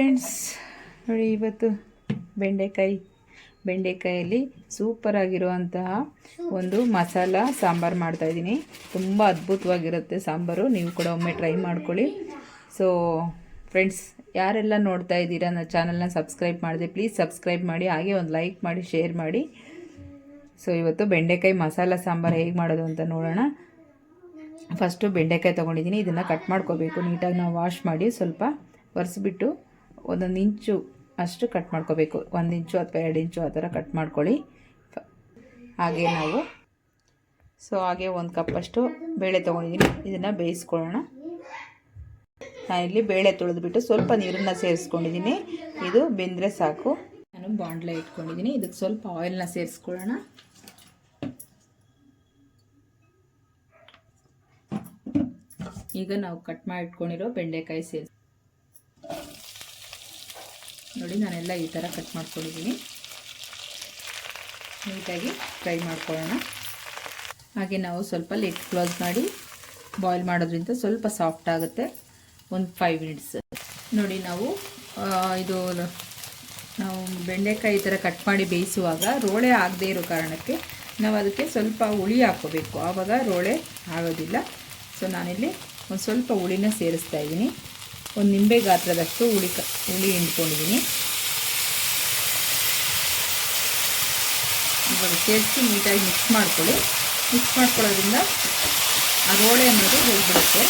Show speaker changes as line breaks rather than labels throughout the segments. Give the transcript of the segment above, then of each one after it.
Friends ನೋಡಿ ಇವತ್ತು ಬೆಂಡೆಕಾಯಿ, ಬೆಂಡೆಕಾಯಲ್ಲಿ ಸೂಪರ್ ಆಗಿರುವಂತಹ ಒಂದು ಮಸಾಲ ಸಾಂಬಾರು ಮಾಡ್ತಾಯಿದ್ದೀನಿ ತುಂಬ ಅದ್ಭುತವಾಗಿರುತ್ತೆ ಸಾಂಬಾರು. ನೀವು ಕೂಡ ಒಮ್ಮೆ ಟ್ರೈ ಮಾಡ್ಕೊಳ್ಳಿ. ಸೊ ಫ್ರೆಂಡ್ಸ್ ಯಾರೆಲ್ಲ ನೋಡ್ತಾ ಇದ್ದೀರಾ ನನ್ನ ಚಾನಲ್ನ ಸಬ್ಸ್ಕ್ರೈಬ್ ಮಾಡಿದೆ ಪ್ಲೀಸ್ ಸಬ್ಸ್ಕ್ರೈಬ್ ಮಾಡಿ, ಹಾಗೆ ಒಂದು ಲೈಕ್ ಮಾಡಿ ಶೇರ್ ಮಾಡಿ. ಸೊ ಇವತ್ತು ಬೆಂಡೆಕಾಯಿ ಮಸಾಲ ಸಾಂಬಾರು ಹೇಗೆ ಮಾಡೋದು ಅಂತ ನೋಡೋಣ. ಫಸ್ಟು ಬೆಂಡೆಕಾಯಿ ತೊಗೊಂಡಿದ್ದೀನಿ. ಇದನ್ನು ಕಟ್ ಮಾಡ್ಕೋಬೇಕು. ನೀಟಾಗಿ ನಾವು ವಾಶ್ ಮಾಡಿ ಸ್ವಲ್ಪ ಒರೆಸ್ಬಿಟ್ಟು ಒಂದೊಂದು ಇಂಚು ಅಷ್ಟು ಕಟ್ ಮಾಡ್ಕೋಬೇಕು. ಒಂದು ಇಂಚು ಅಥವಾ ಎರಡು ಇಂಚು ಆ ಥರ ಕಟ್ ಮಾಡ್ಕೊಳ್ಳಿ. ಹಾಗೆ ನಾವು ಸೊ ಹಾಗೆ ಒಂದು ಕಪ್ಪಷ್ಟು ಬೇಳೆ ತೊಗೊಂಡಿದ್ದೀನಿ ಇದನ್ನು ಬೇಯಿಸ್ಕೊಳ್ಳೋಣ. ಇಲ್ಲಿ ಬೇಳೆ ತೊಳೆದುಬಿಟ್ಟು ಸ್ವಲ್ಪ ನೀರನ್ನು ಸೇರಿಸ್ಕೊಂಡಿದ್ದೀನಿ ಇದು ಬೆಂದರೆ ಸಾಕು. ನಾನು ಬಾಂಡ್ಲೆ ಇಟ್ಕೊಂಡಿದ್ದೀನಿ ಇದಕ್ಕೆ ಸ್ವಲ್ಪ ಆಯಿಲ್ನ ಸೇರಿಸ್ಕೊಳ್ಳೋಣ. ಈಗ ನಾವು ಕಟ್ ಮಾಡಿ ಇಟ್ಕೊಂಡಿರೋ ಬೆಂಡೆಕಾಯಿ ಸೇರಿಸಿ ನೋಡಿ ನಾನೆಲ್ಲ ಈ ಥರ ಕಟ್ ಮಾಡ್ಕೊಂಡಿದ್ದೀನಿ. ನೀಟಾಗಿ ಫ್ರೈ ಮಾಡ್ಕೊಳ್ಳೋಣ. ಹಾಗೆ ನಾವು ಸ್ವಲ್ಪ ಲೇಟ್ ಕ್ಲೋಸ್ ಮಾಡಿ ಬಾಯ್ಲ್ ಮಾಡೋದ್ರಿಂದ ಸ್ವಲ್ಪ ಸಾಫ್ಟ್ ಆಗುತ್ತೆ. ಒಂದು ಫೈವ್ ಮಿನಿಟ್ಸ್ ನೋಡಿ ನಾವು ಇದು ನಾವು ಬೆಂಡೆಕಾಯಿ ಈ ಥರ ಕಟ್ ಮಾಡಿ ಬೇಯಿಸುವಾಗ ರೋಳೆ ಆಗದೇ ಇರೋ ಕಾರಣಕ್ಕೆ ನಾವು ಅದಕ್ಕೆ ಸ್ವಲ್ಪ ಹುಳಿ ಹಾಕ್ಕೋಬೇಕು. ಆವಾಗ ರೋಳೆ ಆಗೋದಿಲ್ಲ. ಸೊ ನಾನಿಲ್ಲಿ ಒಂದು ಸ್ವಲ್ಪ ಹುಳಿನ ಸೇರಿಸ್ತಾ ಇದ್ದೀನಿ. ಒಂದು ನಿಂಬೆ ಗಾತ್ರದಷ್ಟು ಹುಳಿ ಕ, ಹುಳಿ ಹಿಂಡ್ಕೊಂಡಿದ್ದೀನಿ. ಇವಾಗ ಸೇರಿಸಿ ನೀಟಾಗಿ ಮಿಕ್ಸ್ ಮಾಡ್ಕೊಳ್ಳಿ. ಮಿಕ್ಸ್ ಮಾಡ್ಕೊಳ್ಳೋದ್ರಿಂದ ಆ ರೋಳೆ ಅನ್ನೋದು ಹೋಗ್ಬಿಡುತ್ತೆ.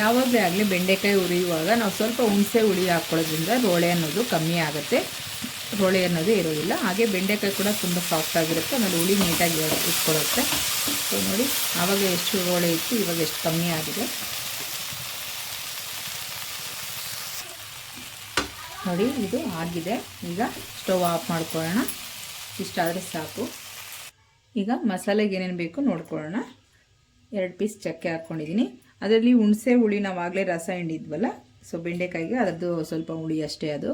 ಯಾವಾಗಲೇ ಆಗಲಿ ಬೆಂಡೆಕಾಯಿ ಹುರಿಯುವಾಗ ನಾವು ಸ್ವಲ್ಪ ಹುಣಸೆ ಹುಳಿ ಹಾಕ್ಕೊಳ್ಳೋದ್ರಿಂದ ರೋಳೆ ಅನ್ನೋದು ಕಮ್ಮಿ ಆಗುತ್ತೆ. ರೋಳೆ ಅನ್ನೋದು ಇರೋದಿಲ್ಲ. ಹಾಗೆ ಬೆಂಡೆಕಾಯಿ ಕೂಡ ತುಂಬ ಸಾಫ್ಟ್ ಆಗಿರುತ್ತೆ. ಆಮೇಲೆ ಹುಳಿ ನೀಟಾಗಿ ಇಟ್ಕೊಳ್ಳುತ್ತೆ ಸೊ ನೋಡಿ, ಆವಾಗ ಎಷ್ಟು ರೋಳೆ ಇತ್ತು, ಇವಾಗ ಎಷ್ಟು ಕಮ್ಮಿ ಆಗಿದೆ. ನೋಡಿ, ಇದು ಆಗಿದೆ. ಈಗ ಸ್ಟವ್ ಆಫ್ ಮಾಡ್ಕೊಳ್ಳೋಣ. ಇಷ್ಟಾದರೆ ಸಾಕು. ಈಗ ಮಸಾಲೆಗೆ ಏನೇನು ಬೇಕು ನೋಡ್ಕೊಳ್ಳೋಣ. ಎರಡು ಪೀಸ್ ಚಕ್ಕೆ ಹಾಕ್ಕೊಂಡಿದ್ದೀನಿ ಅದರಲ್ಲಿ ಹುಣಸೆ ಹುಳಿ ನಾವು ಆಗಲೇ ರಸ ಹಿಂಡಿದ್ವಲ್ಲ ಸೊ ಬೆಂಡೆಕಾಯಿಗೆ ಅದರದ್ದು ಸ್ವಲ್ಪ ಹುಳಿ ಅಷ್ಟೇ ಅದು.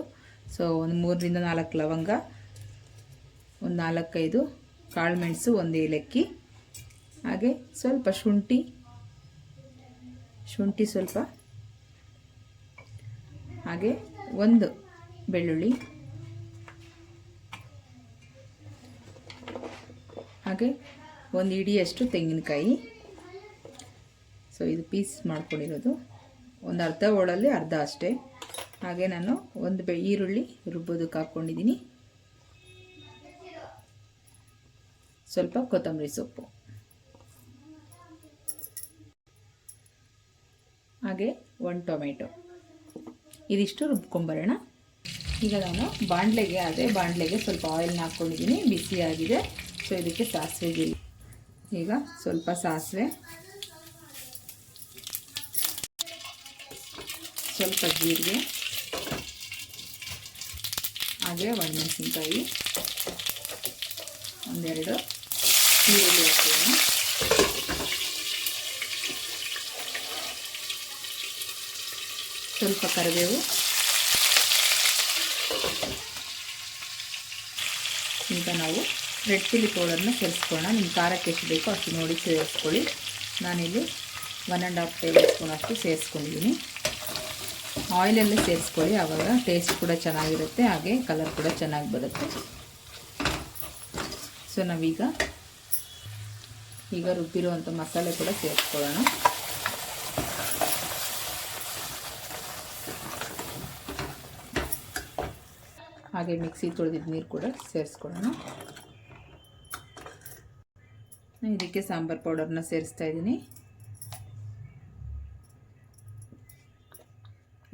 ಸೊ ಒಂದು ಮೂರರಿಂದ ನಾಲ್ಕು ಲವಂಗ, ಒಂದು ನಾಲ್ಕೈದು ಕಾಳು ಮೆಣಸು, ಒಂದು ಏಲಕ್ಕಿ. ಹಾಗೆ ಸ್ವಲ್ಪ ಶುಂಠಿ ಶುಂಠಿ ಸ್ವಲ್ಪ. ಹಾಗೆ ಒಂದು ಬೆಳ್ಳುಳ್ಳಿ. ಹಾಗೆ ಒಂದು ಇಡಿಯಷ್ಟು ತೆಂಗಿನಕಾಯಿ. ಸೊ ಇದು ಪೀಸ್ ಮಾಡ್ಕೊಂಡಿರೋದು. ಒಂದು ಅರ್ಧ ಹೋಳಲ್ಲಿ ಅರ್ಧ ಅಷ್ಟೇ. ಹಾಗೆ ನಾನು ಒಂದು ಈರುಳ್ಳಿ ರುಬ್ಬೋದಕ್ಕೆ ಹಾಕ್ಕೊಂಡಿದ್ದೀನಿ. ಸ್ವಲ್ಪ ಕೊತ್ತಂಬರಿ ಸೊಪ್ಪು. ಹಾಗೆ ಒಂದು ಟೊಮೆಟೊ. ಇದಿಷ್ಟು ರುಬ್ಕೊಂಬರೋಣ. ಈಗ ನಾನು ಬಾಣಲೆಗೆ ಅದೇ ಬಾಣಲೆಗೆ ಸ್ವಲ್ಪ ಆಯಿಲ್ನ ಹಾಕ್ಕೊಂಡಿದ್ದೀನಿ. ಬಿಸಿಯಾಗಿದೆ ಸೊ, ಇದಕ್ಕೆ ಸಾಸಿವೆ ಬೀಳಿ. ಈಗ ಸ್ವಲ್ಪ ಸಾಸಿವೆ. ಸ್ವಲ್ಪ ಜೀರಿಗೆ. ಹಾಗೆ ಒಣಮೆಣಸಿನ್ಕಾಯಿ ಒಂದೆರಡು ಈರುಳ್ಳಿ ಹಾಕ್ತೀನಿ ಸ್ವಲ್ಪ ಕರಿಬೇವು. ಈಗ ನಾವು ರೆಡ್ ಚಿಲ್ಲಿ ಪೌಡರ್ನ ಸೇರಿಸ್ಕೊಳ್ಳೋಣ. ನಿಮ್ಮ ಖಾರಕ್ಕೆ ಎಷ್ಟು ಬೇಕೋ ಅಷ್ಟು ನೋಡಿ ಸೇರಿಸ್ಕೊಳ್ಳಿ. ನಾನಿಲ್ಲಿ one and half tablespoon ಅಷ್ಟು ಸೇರಿಸ್ಕೊಂಡಿದ್ದೀನಿ. ಆಯಿಲಲ್ಲೇ ಸೇರಿಸ್ಕೊಳ್ಳಿ ಆವಾಗ ಟೇಸ್ಟ್ ಕೂಡ ಚೆನ್ನಾಗಿರುತ್ತೆ, ಹಾಗೆ ಕಲರ್ ಕೂಡ ಚೆನ್ನಾಗಿ ಬರುತ್ತೆ. ಸೊ ನಾವೀಗ ಈಗ ರುಬ್ಬಿರುವಂಥ ಮಸಾಲೆ ಕೂಡ ಸೇರಿಸ್ಕೊಳ್ಳೋಣ. ಹಾಗೆ ಮಿಕ್ಸಿ ತೊಳೆದಿದ್ದ ನೀರು ಕೂಡ ಸೇರಿಸ್ಕೊಳ್ಳೋಣ. ಇದಕ್ಕೆ ಸಾಂಬಾರು ಪೌಡರ್ನ ಸೇರಿಸ್ತಾ ಇದ್ದೀನಿ.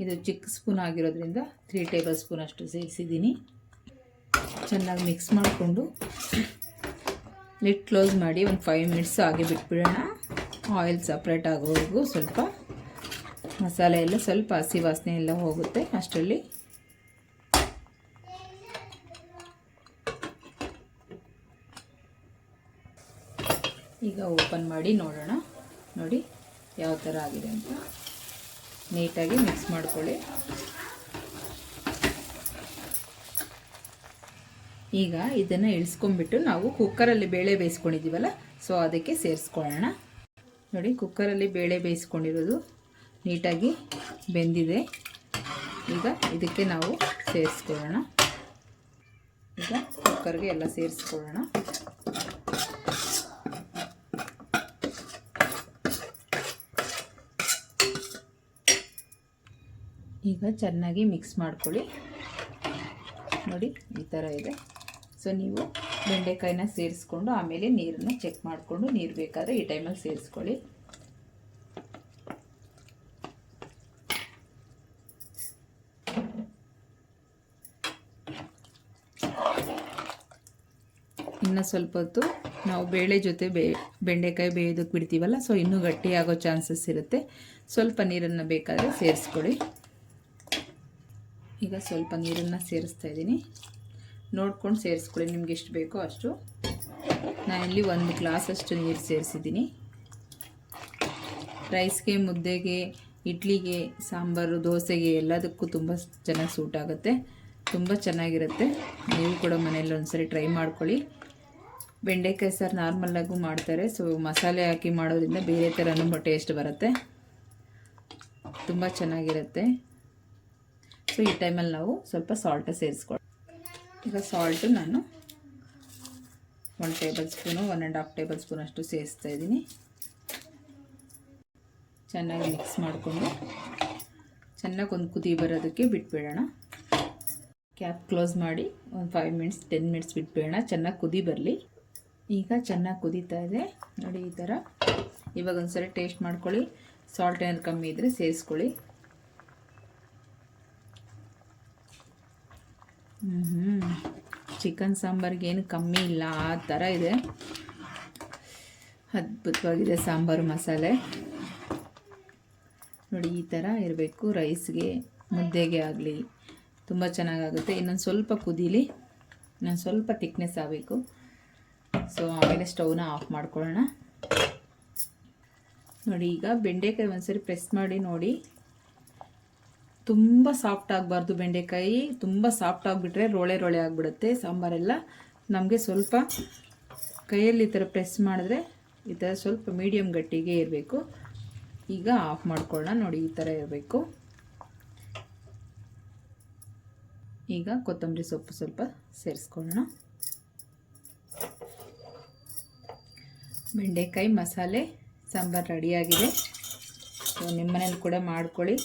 ಇದು ಚಿಕ್ಕ ಸ್ಪೂನ್ ಆಗಿರೋದ್ರಿಂದ ತ್ರೀ ಟೇಬಲ್ ಸ್ಪೂನ್ ಅಷ್ಟು ಸೇರಿಸಿದ್ದೀನಿ. ಚೆನ್ನಾಗಿ ಮಿಕ್ಸ್ ಮಾಡಿಕೊಂಡು ಲಿಟ್ ಕ್ಲೋಸ್ ಮಾಡಿ ಒಂದು ಫೈವ್ ಮಿನಿಟ್ಸ್ ಹಾಗೆ ಬಿಟ್ಬಿಡೋಣ. ಆಯಿಲ್ ಸಪ್ರೇಟ್ ಆಗೋವರೆಗೂ ಸ್ವಲ್ಪ ಮಸಾಲೆ ಎಲ್ಲ ಸ್ವಲ್ಪ ಹಸಿ ವಾಸನೆ ಎಲ್ಲ ಹೋಗುತ್ತೆ ಅಷ್ಟರಲ್ಲಿ. ಈಗ ಓಪನ್ ಮಾಡಿ ನೋಡೋಣ. ನೋಡಿ ಯಾವ ಥರ ಆಗಿದೆ ಅಂತ. ನೀಟಾಗಿ ಮಿಕ್ಸ್ ಮಾಡ್ಕೊಳ್ಳಿ. ಈಗ ಇದನ್ನು ಇಳಿಸ್ಕೊಂಡ್ಬಿಟ್ಟು ನಾವು ಕುಕ್ಕರಲ್ಲಿ ಬೇಳೆ ಬೇಯಿಸ್ಕೊಂಡಿದ್ದೀವಲ್ಲ, ಸೊ ಅದಕ್ಕೆ ಸೇರಿಸ್ಕೊಳ್ಳೋಣ. ನೋಡಿ, ಕುಕ್ಕರಲ್ಲಿ ಬೇಳೆ ಬೇಯಿಸ್ಕೊಂಡಿರೋದು ನೀಟಾಗಿ ಬೆಂದಿದೆ. ಈಗ ಇದಕ್ಕೆ ನಾವು ಸೇರಿಸ್ಕೊಳ್ಳೋಣ. ಈಗ ಕುಕ್ಕರ್ಗೆ ಎಲ್ಲ ಸೇರಿಸ್ಕೊಳ್ಳೋಣ. ಈಗ ಚೆನ್ನಾಗಿ ಮಿಕ್ಸ್ ಮಾಡ್ಕೊಳ್ಳಿ. ನೋಡಿ, ಈ ಥರ ಇದೆ. ಸೊ, ನೀವು ಬೆಂಡೆಕಾಯಿನ ಸೇರಿಸ್ಕೊಂಡು ಆಮೇಲೆ ನೀರನ್ನು ಚೆಕ್ ಮಾಡಿಕೊಂಡು ನೀರು ಬೇಕಾದರೆ ಈ ಟೈಮಲ್ಲಿ ಸೇರಿಸ್ಕೊಳ್ಳಿ. ಇನ್ನು ಸ್ವಲ್ಪ ಹೊತ್ತು ನಾವು ಬೇಳೆ ಜೊತೆ ಬೇ, ಬೆಂಡೆಕಾಯಿ ಬೇಯೋದಕ್ಕೆ ಬಿಡ್ತೀವಲ್ಲ, ಸೊ ಇನ್ನೂ ಗಟ್ಟಿಯಾಗೋ ಚಾನ್ಸಸ್ ಇರುತ್ತೆ. ಸ್ವಲ್ಪ ನೀರನ್ನು ಬೇಕಾದರೆ ಸೇರಿಸ್ಕೊಳ್ಳಿ. ಈಗ ಸ್ವಲ್ಪ ನೀರನ್ನು ಸೇರಿಸ್ತಾ ಇದ್ದೀನಿ. ನೋಡ್ಕೊಂಡು ಸೇರಿಸ್ಕೊಳ್ಳಿ, ನಿಮ್ಗೆ ಎಷ್ಟು ಬೇಕೋ ಅಷ್ಟು. ನಾನು ಇಲ್ಲಿ ಒಂದು ಗ್ಲಾಸಷ್ಟು ನೀರು ಸೇರಿಸಿದ್ದೀನಿ. ರೈಸ್ಗೆ, ಮುದ್ದೆಗೆ, ಇಡ್ಲಿಗೆ, ಸಾಂಬಾರು, ದೋಸೆಗೆ ಎಲ್ಲದಕ್ಕೂ ತುಂಬ ಚೆನ್ನಾಗಿ ಸೂಟ್ ಆಗುತ್ತೆ. ತುಂಬ ಚೆನ್ನಾಗಿರುತ್ತೆ. ನೀವು ಕೂಡ ಮನೇಲಿ ಒಂದ್ಸರಿ ಟ್ರೈ ಮಾಡ್ಕೊಳ್ಳಿ. ಬೆಂಡೆಕಾಯಿ ಸಾರು ನಾರ್ಮಲ್ಲಾಗೂ ಮಾಡ್ತಾರೆ. ಸೊ, ಮಸಾಲೆ ಹಾಕಿ ಮಾಡೋದ್ರಿಂದ ಬೇರೆ ಥರನೂ ಟೇಸ್ಟ್ ಬರುತ್ತೆ. ತುಂಬ ಚೆನ್ನಾಗಿರುತ್ತೆ. ಸೊ ಈ ಟೈಮಲ್ಲಿ ನಾವು ಸ್ವಲ್ಪ ಸಾಲ್ಟ ಸೇರಿಸ್ಕೊಳ್ಳಿ ಈಗ ಸಾಲ್ಟು ನಾನು one tablespoon one and half tablespoon ಅಷ್ಟು ಸೇರಿಸ್ತಾ ಇದ್ದೀನಿ. ಚೆನ್ನಾಗಿ ಮಿಕ್ಸ್ ಮಾಡಿಕೊಂಡು ಚೆನ್ನಾಗಿ ಒಂದು ಕುದಿ ಬರೋದಕ್ಕೆ ಬಿಟ್ಬಿಡೋಣ. ಕ್ಯಾಪ್ ಕ್ಲೋಸ್ ಮಾಡಿ ಒಂದು ಫೈವ್ ಮಿನಿಟ್ಸ್ ಟೆನ್ ಮಿನಿಟ್ಸ್ ಬಿಟ್ಬಿಡೋಣ. ಚೆನ್ನಾಗಿ ಕುದಿ ಬರಲಿ. ಈಗ ಚೆನ್ನಾಗಿ ಕುದೀತಾ ಇದೆ. ನೋಡಿ ಈ ಥರ ಇವಾಗ ಒಂದು ಸರಿ ಟೇಸ್ಟ್ ಮಾಡ್ಕೊಳ್ಳಿ. ಸಾಲ್ಟ್ ಏನಾದ್ರು ಕಮ್ಮಿ ಇದ್ದರೆ ಸೇರಿಸ್ಕೊಳ್ಳಿ. ಹ್ಞೂ ಚಿಕನ್ ಸಾಂಬಾರಿಗೆ ಏನು ಕಮ್ಮಿ ಇಲ್ಲ, ಆ ಥರ ಇದೆ. ಅದ್ಭುತವಾಗಿದೆ ಸಾಂಬಾರು ಮಸಾಲೆ. ನೋಡಿ, ಈ ಥರ ಇರಬೇಕು ರೈಸ್ಗೆ, ಮುದ್ದೆಗೆ ಆಗಲಿ. ತುಂಬ ಚೆನ್ನಾಗಾಗುತ್ತೆ. ಇನ್ನೊಂದು ಸ್ವಲ್ಪ ಕುದೀಲಿ, ಇನ್ನೊಂದು ಸ್ವಲ್ಪ ತಿಕ್ನೆಸ್ ಆಗಬೇಕು. ಸೊ, ಆಮೇಲೆ ಸ್ಟವ್ನ ಆಫ್ ಮಾಡ್ಕೊಳ್ಳೋಣ. ನೋಡಿ, ಈಗ ಬೆಂಡೆಕಾಯಿ ಒಂದ್ಸರಿ ಪ್ರೆಸ್ ಮಾಡಿ ನೋಡಿ. ತುಂಬ ಸಾಫ್ಟ್ ಆಗಬಾರ್ದು ಬೆಂಡೆಕಾಯಿ. ತುಂಬ ಸಾಫ್ಟ್ ಆಗಿಬಿಟ್ರೆ ರೋಳೆ ರೋಳೆ ಆಗಿಬಿಡುತ್ತೆ. ಸಾಂಬಾರೆಲ್ಲ ನಮಗೆ ಸ್ವಲ್ಪ ಕೈಯಲ್ಲಿ ಈ ಥರ ಪ್ರೆಸ್ ಮಾಡಿದ್ರೆ ಈ ಥರ ಸ್ವಲ್ಪ ಮೀಡಿಯಮ್ ಗಟ್ಟಿಗೆ ಇರಬೇಕು. ಈಗ ಆಫ್ ಮಾಡ್ಕೊಳ್ಳೋಣ. ನೋಡಿ, ಈ ಥರ ಇರಬೇಕು. ಈಗ ಕೊತ್ತಂಬರಿ ಸೊಪ್ಪು ಸ್ವಲ್ಪ ಸೇರಿಸ್ಕೊಳ್ಳೋಣ. ಬೆಂಡೆಕಾಯಿ ಮಸಾಲೆ, ಸಾಂಬಾರು ರೆಡಿಯಾಗಿದೆ ಸೊ ನಿಮ್ಮ ಮನೇಲಿ ಕೂಡ ಮಾಡ್ಕೊಳ್ಳಿ.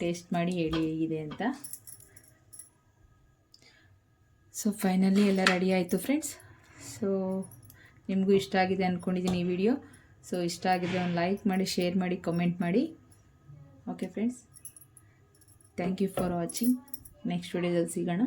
ಟೇಸ್ಟ್ ಮಾಡಿ ಹೇಳಿ ಹೇಗಿದೆ ಅಂತ. ಸೊ ಫೈನಲಿ ಎಲ್ಲ ರೆಡಿ ಆಯಿತು ಫ್ರೆಂಡ್ಸ್ ಸೊ ನಿಮಗೂ ಇಷ್ಟ ಆಗಿದೆ ಅಂದ್ಕೊಂಡಿದ್ದೀನಿ ಈ ವಿಡಿಯೋ ಸೊ ಇಷ್ಟ ಆಗಿದ್ರೆ ಒಂದು ಲೈಕ್ ಮಾಡಿ ಶೇರ್ ಮಾಡಿ ಕಮೆಂಟ್ ಮಾಡಿ. Okay friends thank you for watching next ವಿಡಿಯೋದಲ್ಲಿ ಸಿಗೋಣ.